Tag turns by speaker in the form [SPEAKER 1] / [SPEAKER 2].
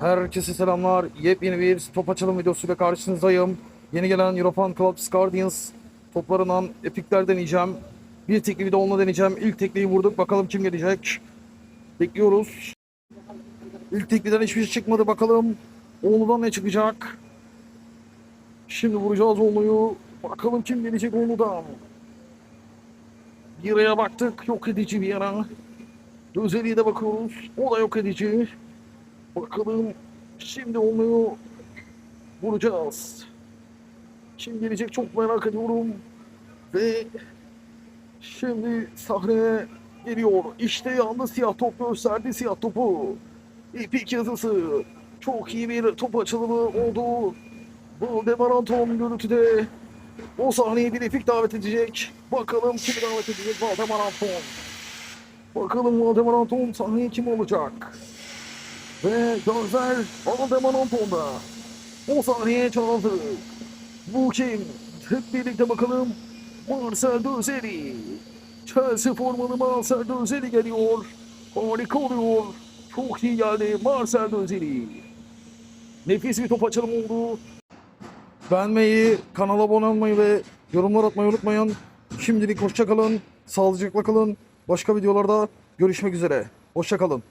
[SPEAKER 1] Herkese selamlar. Yepyeni bir top açalım videosuyla karşınızdayım. Yeni gelen European Clubs Guardians toplarından epikler deneyeceğim. Bir tekli video onunla deneyeceğim. İlk tekliyi vurduk. Bakalım kim gelecek. Bekliyoruz. İlk tekliden hiçbir şey çıkmadı. Bakalım Oğlu'dan ne çıkacak. Şimdi vuracağız Oğlu'yu. Bakalım kim gelecek Oğlu'dan. Bir yere baktık. Yok edici bir yere. Özeli'ye de bakıyoruz. O da yok edici. Bakalım şimdi onu vuracağız. Kim gelecek çok merak ediyorum. Ve şimdi sahneye geliyor. İşte yandı siyah top gösterdi siyah topu. İpik yazısı. Çok iyi bir top açılımı oldu. Valdemar Anton görüntüde. O sahneye bir epik davet edecek. Bakalım kimi davet edecek Valdemar Anton. Bakalım Valdemar Anton sahneye kim olacak? Ve gözler Valdemar Anton'da. O sahneye çaldı. Bu kim? Hep birlikte bakalım. Marcel Dözeli. Chelsea formalı Marcel Dözeli geliyor. Harika oluyor. Çok iyi geldi Marcel Dözeli. Nefis bir top açılımı oldu. Beğenmeyi, kanala abone olmayı ve yorumlar atmayı unutmayın. Şimdilik hoşça kalın. Sağlıcakla kalın. Başka videolarda görüşmek üzere. Hoşça kalın.